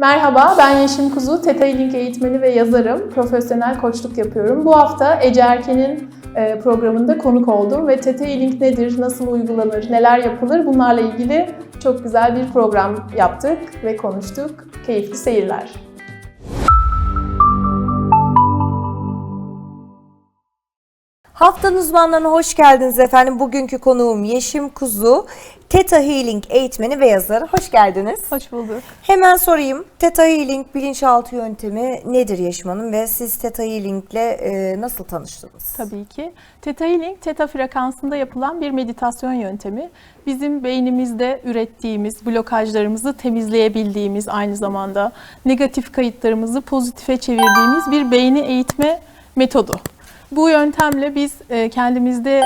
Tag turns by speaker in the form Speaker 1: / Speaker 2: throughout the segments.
Speaker 1: Merhaba, ben Yeşim Kuzu, Theta Healing eğitmeni ve yazarım. Profesyonel koçluk yapıyorum. Bu hafta Ece Erken'in e, programında konuk oldum ve Theta Healing nedir, nasıl uygulanır, neler yapılır bunlarla ilgili çok güzel bir program yaptık ve konuştuk. Keyifli seyirler.
Speaker 2: Haftanın uzmanlarına hoş geldiniz efendim. Bugünkü konuğum Yeşim Kuzu, Theta Healing eğitmeni ve yazarı. Hoş geldiniz.
Speaker 1: Hoş bulduk.
Speaker 2: Hemen sorayım. Theta Healing bilinçaltı yöntemi nedir Yeşim Hanım ve siz Theta Healing ile e, nasıl tanıştınız?
Speaker 1: Tabii ki. Theta Healing, Theta frekansında yapılan bir meditasyon yöntemi. Bizim beynimizde ürettiğimiz blokajlarımızı temizleyebildiğimiz aynı zamanda negatif kayıtlarımızı pozitife çevirdiğimiz bir beyni eğitme metodu. Bu yöntemle biz e, kendimizde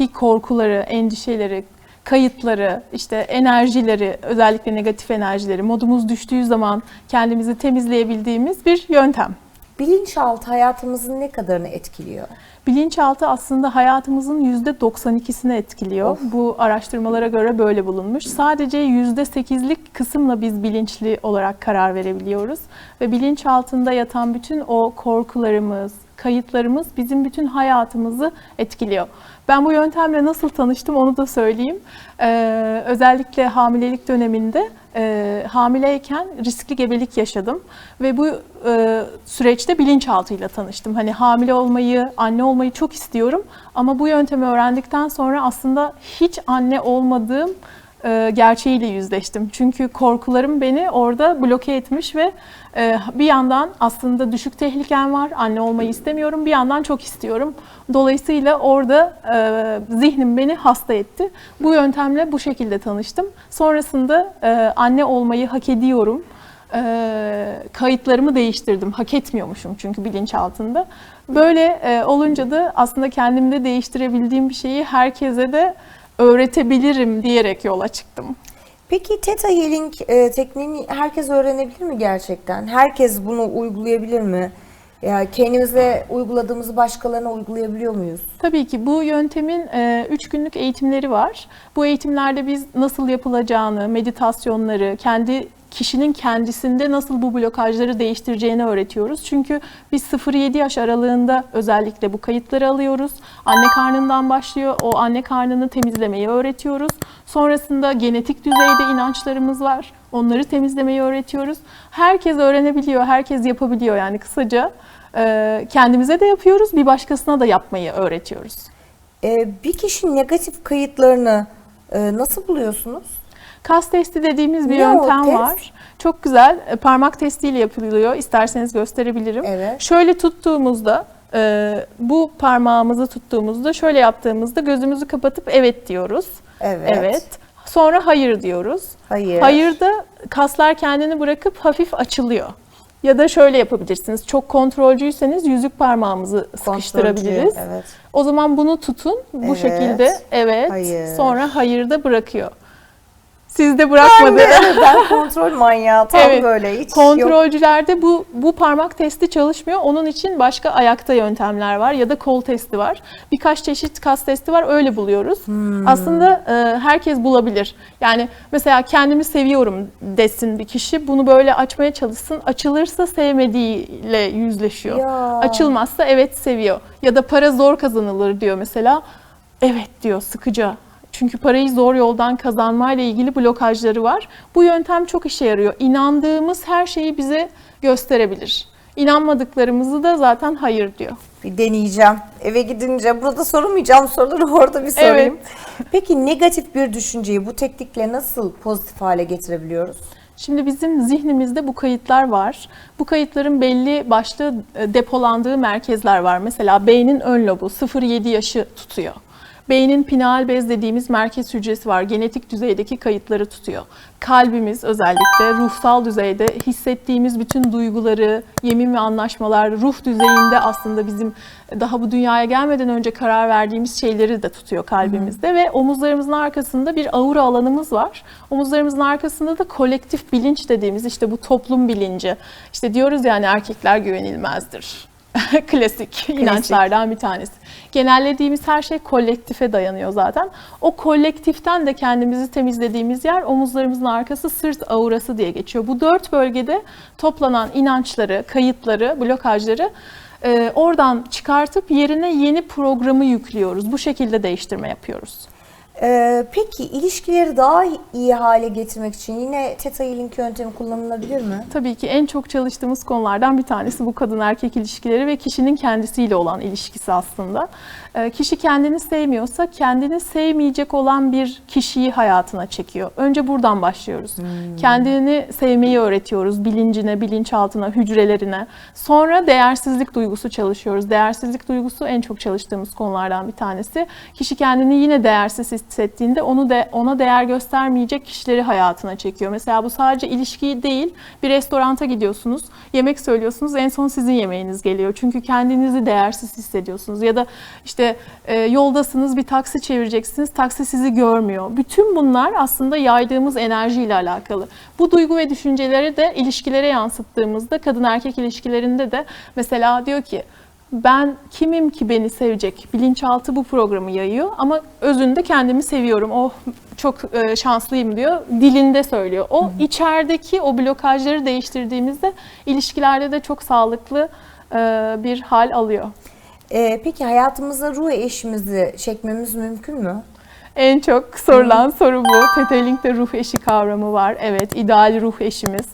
Speaker 1: e, korkuları, endişeleri, kayıtları, işte enerjileri, özellikle negatif enerjileri modumuz düştüğü zaman kendimizi temizleyebildiğimiz bir yöntem.
Speaker 2: Bilinçaltı hayatımızın ne kadarını etkiliyor?
Speaker 1: Bilinçaltı aslında hayatımızın %92'sini etkiliyor.
Speaker 2: Of.
Speaker 1: Bu araştırmalara göre böyle bulunmuş. Sadece %8'lik kısımla biz bilinçli olarak karar verebiliyoruz. Ve bilinçaltında yatan bütün o korkularımız, kayıtlarımız bizim bütün hayatımızı etkiliyor. Ben bu yöntemle nasıl tanıştım onu da söyleyeyim. Ee, özellikle hamilelik döneminde e, hamileyken riskli gebelik yaşadım ve bu e, süreçte bilinçaltıyla tanıştım. Hani hamile olmayı, anne olmayı çok istiyorum ama bu yöntemi öğrendikten sonra aslında hiç anne olmadığım e, gerçeğiyle yüzleştim. Çünkü korkularım beni orada bloke etmiş ve e, bir yandan aslında düşük tehlikem var, anne olmayı istemiyorum, bir yandan çok istiyorum. Dolayısıyla orada e, zihnim beni hasta etti. Bu yöntemle bu şekilde tanıştım. Sonrasında e, anne olmayı hak ediyorum. E, kayıtlarımı değiştirdim. Hak etmiyormuşum çünkü bilinçaltında. Böyle e, olunca da aslında kendimde değiştirebildiğim bir şeyi herkese de öğretebilirim diyerek yola çıktım.
Speaker 2: Peki Theta Healing e, tekniğini herkes öğrenebilir mi gerçekten? Herkes bunu uygulayabilir mi? Ya kendimize uyguladığımızı başkalarına uygulayabiliyor muyuz?
Speaker 1: Tabii ki bu yöntemin 3 günlük eğitimleri var. Bu eğitimlerde biz nasıl yapılacağını, meditasyonları, kendi kişinin kendisinde nasıl bu blokajları değiştireceğini öğretiyoruz. Çünkü biz 0-7 yaş aralığında özellikle bu kayıtları alıyoruz. Anne karnından başlıyor. O anne karnını temizlemeyi öğretiyoruz. Sonrasında genetik düzeyde inançlarımız var. Onları temizlemeyi öğretiyoruz. Herkes öğrenebiliyor, herkes yapabiliyor yani kısaca. e, Kendimize de yapıyoruz, bir başkasına da yapmayı öğretiyoruz.
Speaker 2: E, bir kişinin negatif kayıtlarını e, nasıl buluyorsunuz?
Speaker 1: Kas testi dediğimiz bir
Speaker 2: Ne
Speaker 1: yöntem
Speaker 2: test?
Speaker 1: var. Çok güzel. e, Parmak testiyle yapılıyor. İsterseniz gösterebilirim.
Speaker 2: Evet.
Speaker 1: Şöyle tuttuğumuzda, e, bu parmağımızı tuttuğumuzda, şöyle yaptığımızda gözümüzü kapatıp evet diyoruz.
Speaker 2: Evet.
Speaker 1: Sonra hayır diyoruz.
Speaker 2: Hayır.
Speaker 1: Hayırda kaslar kendini bırakıp hafif açılıyor. Ya da şöyle yapabilirsiniz. Çok kontrolcüyseniz yüzük parmağımızı sıkıştırabiliriz.
Speaker 2: Evet.
Speaker 1: O zaman bunu tutun. Bu
Speaker 2: Evet.
Speaker 1: şekilde evet.
Speaker 2: Hayır.
Speaker 1: Sonra hayırda bırakıyor. Sizde bırakmadı.
Speaker 2: Ben, de, ben kontrol manyağı tam
Speaker 1: Evet.
Speaker 2: böyle hiç yok.
Speaker 1: Kontrolcülerde bu bu parmak testi çalışmıyor. Onun için başka ayakta yöntemler var ya da kol testi var. Birkaç çeşit kas testi var. Öyle buluyoruz.
Speaker 2: Hmm.
Speaker 1: Aslında e, herkes bulabilir. Yani mesela kendimi seviyorum desin bir kişi. Bunu böyle açmaya çalışsın. Açılırsa sevmediğiyle yüzleşiyor.
Speaker 2: Ya.
Speaker 1: Açılmazsa evet seviyor. Ya da para zor kazanılır diyor mesela. Evet diyor sıkıca. Çünkü parayı zor yoldan kazanmayla ilgili blokajları var. Bu yöntem çok işe yarıyor. İnandığımız her şeyi bize gösterebilir. İnanmadıklarımızı da zaten hayır diyor.
Speaker 2: Bir deneyeceğim. Eve gidince burada sormayacağım soruları orada bir sorayım. Peki negatif bir düşünceyi bu teknikle nasıl pozitif hale getirebiliyoruz?
Speaker 1: Şimdi bizim zihnimizde bu kayıtlar var. Bu kayıtların belli başlı e, depolandığı merkezler var. Mesela beynin ön lobu 0-7 yaşı tutuyor. Beynin pineal bez dediğimiz merkez hücresi var. Genetik düzeydeki kayıtları tutuyor. Kalbimiz özellikle ruhsal düzeyde hissettiğimiz bütün duyguları, yemin ve anlaşmalar, ruh düzeyinde aslında bizim daha bu dünyaya gelmeden önce karar verdiğimiz şeyleri de tutuyor kalbimizde ve omuzlarımızın arkasında bir aura alanımız var. Omuzlarımızın arkasında da kolektif bilinç dediğimiz işte bu toplum bilinci. İşte diyoruz yani erkekler güvenilmezdir. Klasik inançlardan bir tanesi. Genellediğimiz her şey kolektife dayanıyor zaten. O kolektiften de kendimizi temizlediğimiz yer omuzlarımızın arkası sırt aurası diye geçiyor. Bu dört bölgede toplanan inançları, kayıtları, blokajları e, oradan çıkartıp yerine yeni programı yüklüyoruz. Bu şekilde değiştirme yapıyoruz.
Speaker 2: Ee, peki ilişkileri daha iyi hale getirmek için yine Theta Healing yöntemi kullanılabilir mi?
Speaker 1: Tabii ki en çok çalıştığımız konulardan bir tanesi bu kadın erkek ilişkileri ve kişinin kendisiyle olan ilişkisi aslında. Ee, Kişi kendini sevmiyorsa kendini sevmeyecek olan bir kişiyi hayatına çekiyor. Önce buradan başlıyoruz. Kendini sevmeyi öğretiyoruz bilincine, bilinçaltına, hücrelerine. Sonra değersizlik duygusu çalışıyoruz. Değersizlik duygusu en çok çalıştığımız konulardan bir tanesi. Kişi kendini yine değersiz hissettiğinde onu de ona değer göstermeyecek kişileri hayatına çekiyor. Mesela bu sadece ilişkiyi değil, bir restoranta gidiyorsunuz, yemek söylüyorsunuz, en son sizin yemeğiniz geliyor. Çünkü kendinizi değersiz hissediyorsunuz ya da işte e, yoldasınız bir taksi çevireceksiniz, taksi sizi görmüyor. Bütün bunlar aslında yaydığımız enerjiyle alakalı. Bu duygu ve düşünceleri de ilişkilere yansıttığımızda kadın erkek ilişkilerinde de mesela diyor ki ben kimim ki beni sevecek? Bilinçaltı bu programı yayıyor ama özünde kendimi seviyorum. Oh çok e, şanslıyım diyor. Dilinde söylüyor. O içerideki o blokajları değiştirdiğimizde ilişkilerde de çok sağlıklı e, bir hal alıyor.
Speaker 2: Ee, peki hayatımıza ruh eşimizi çekmemiz mümkün mü?
Speaker 1: En çok sorulan soru bu. Tetelink'te ruh eşi kavramı var. Evet, ideal ruh eşimiz.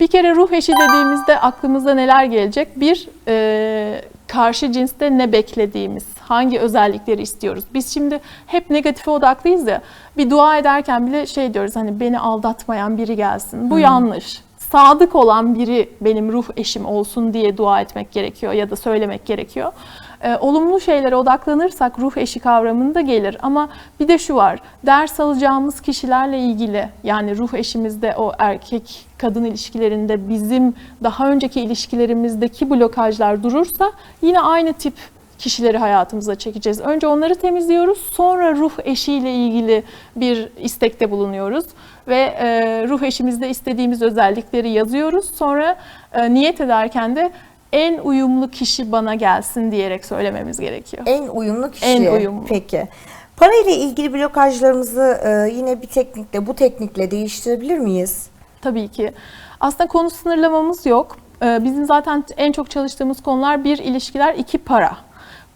Speaker 1: Bir kere ruh eşi dediğimizde aklımıza neler gelecek? Bir, e, karşı cinste ne beklediğimiz, hangi özellikleri istiyoruz. Biz şimdi hep negatife odaklıyız ya. Bir dua ederken bile şey diyoruz hani beni aldatmayan biri gelsin. Bu yanlış. Sadık olan biri benim ruh eşim olsun diye dua etmek gerekiyor ya da söylemek gerekiyor. Ee, olumlu şeylere odaklanırsak ruh eşi kavramında gelir. Ama bir de şu var, ders alacağımız kişilerle ilgili yani ruh eşimizde o erkek kadın ilişkilerinde bizim daha önceki ilişkilerimizdeki blokajlar durursa yine aynı tip kişileri hayatımıza çekeceğiz. Önce onları temizliyoruz, sonra ruh eşiyle ilgili bir istekte bulunuyoruz ve e, ruh eşimizde istediğimiz özellikleri yazıyoruz. Sonra e, niyet ederken de en uyumlu kişi bana gelsin diyerek söylememiz gerekiyor.
Speaker 2: En uyumlu kişi.
Speaker 1: En uyumlu.
Speaker 2: Peki. Para ile ilgili blokajlarımızı e, yine bir teknikle, bu teknikle değiştirebilir miyiz?
Speaker 1: Tabii ki. Aslında konu sınırlamamız yok. Ee, Bizim zaten en çok çalıştığımız konular bir ilişkiler, iki para.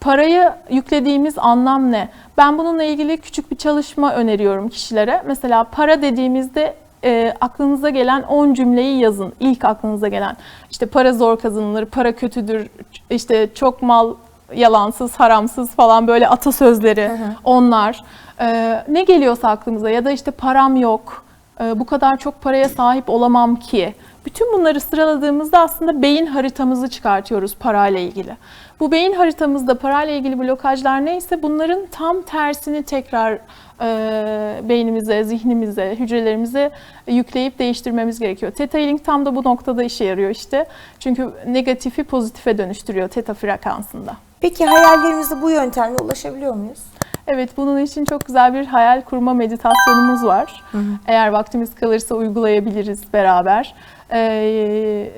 Speaker 1: Parayı yüklediğimiz anlam ne? Ben bununla ilgili küçük bir çalışma öneriyorum kişilere. Mesela para dediğimizde e, aklınıza gelen 10 cümleyi yazın. İlk aklınıza gelen. İşte para zor kazanılır, para kötüdür, işte çok mal yalansız, haramsız falan böyle atasözleri onlar. Ee, ne geliyorsa aklımıza ya da işte param yok, e, bu kadar çok paraya sahip olamam ki. Bütün bunları sıraladığımızda aslında beyin haritamızı çıkartıyoruz parayla ilgili. Bu beyin haritamızda parayla ilgili blokajlar neyse bunların tam tersini tekrar e, beynimize, zihnimize, hücrelerimize yükleyip değiştirmemiz gerekiyor. Theta Healing tam da bu noktada işe yarıyor işte. Çünkü negatifi pozitife dönüştürüyor theta frekansında.
Speaker 2: Peki hayallerimize bu yöntemle ulaşabiliyor muyuz?
Speaker 1: Evet, bunun için çok güzel bir hayal kurma meditasyonumuz var. Eğer vaktimiz kalırsa uygulayabiliriz beraber. Ee,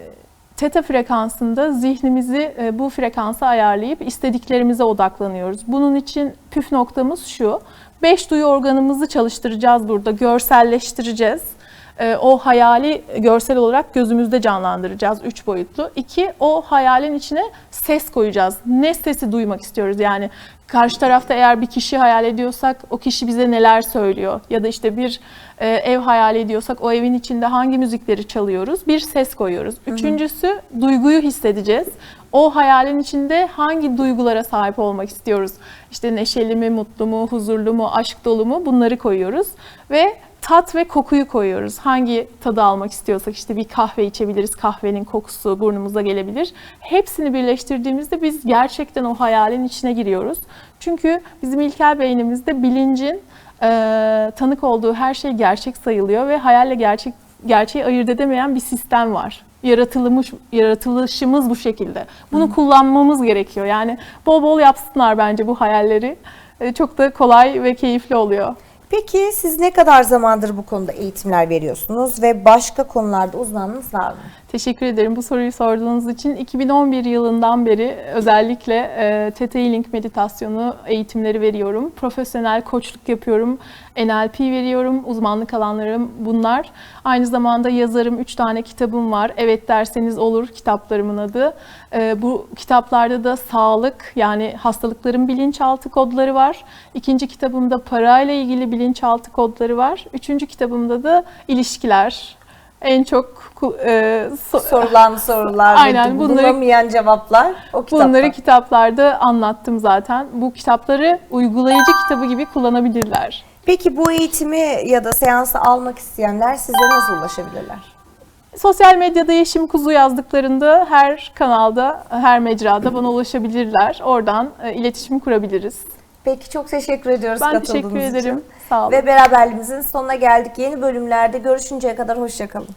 Speaker 1: teta frekansında zihnimizi e, bu frekansa ayarlayıp istediklerimize odaklanıyoruz. Bunun için püf noktamız şu. Beş duyu organımızı çalıştıracağız burada, görselleştireceğiz. Ee, o hayali görsel olarak gözümüzde canlandıracağız üç boyutlu. İki, o hayalin içine ses koyacağız. Ne sesi duymak istiyoruz yani karşı tarafta eğer bir kişi hayal ediyorsak o kişi bize neler söylüyor ya da işte bir e, ev hayal ediyorsak o evin içinde hangi müzikleri çalıyoruz bir ses koyuyoruz. Üçüncüsü duyguyu hissedeceğiz. O hayalin içinde hangi duygulara sahip olmak istiyoruz? İşte neşeli mi, mutlu mu, huzurlu mu, aşk dolu mu bunları koyuyoruz ve tat ve kokuyu koyuyoruz. Hangi tadı almak istiyorsak işte bir kahve içebiliriz. Kahvenin kokusu burnumuza gelebilir. Hepsini birleştirdiğimizde biz gerçekten o hayalin içine giriyoruz. Çünkü bizim ilkel beynimizde bilincin e, tanık olduğu her şey gerçek sayılıyor ve hayalle gerçek gerçeği ayırt edemeyen bir sistem var. Yaratılmış, yaratılışımız bu şekilde. Bunu kullanmamız gerekiyor. Yani bol bol yapsınlar bence bu hayalleri. E, Çok da kolay ve keyifli oluyor.
Speaker 2: Peki siz ne kadar zamandır bu konuda eğitimler veriyorsunuz ve başka konularda uzmanınız var mı?
Speaker 1: Teşekkür ederim bu soruyu sorduğunuz için. 2011 yılından beri özellikle e, Theta Healing meditasyonu eğitimleri veriyorum. Profesyonel koçluk yapıyorum. NLP veriyorum. Uzmanlık alanlarım bunlar. Aynı zamanda yazarım. 3 tane kitabım var. Evet derseniz olur kitaplarımın adı. E, bu kitaplarda da sağlık yani hastalıkların bilinçaltı kodları var. İkinci kitabımda parayla ilgili bilinçaltı kodları var. Üçüncü kitabımda da ilişkiler. En çok e, so-
Speaker 2: Sorulan sorular,
Speaker 1: Aynen, bunları-
Speaker 2: bulunamayan cevaplar o kitapta.
Speaker 1: Bunları kitaplarda anlattım zaten. Bu kitapları uygulayıcı kitabı gibi kullanabilirler.
Speaker 2: Peki bu eğitimi ya da seansı almak isteyenler size nasıl ulaşabilirler?
Speaker 1: Sosyal medyada Yeşim Kuzu yazdıklarında her kanalda, her mecrada bana ulaşabilirler. Oradan e, iletişim kurabiliriz.
Speaker 2: Peki çok teşekkür ediyoruz
Speaker 1: Ben
Speaker 2: katıldığınız
Speaker 1: teşekkür ederim.
Speaker 2: için.
Speaker 1: Sağ olun.
Speaker 2: Ve beraberliğimizin sonuna geldik. Yeni bölümlerde görüşünceye kadar hoşçakalın.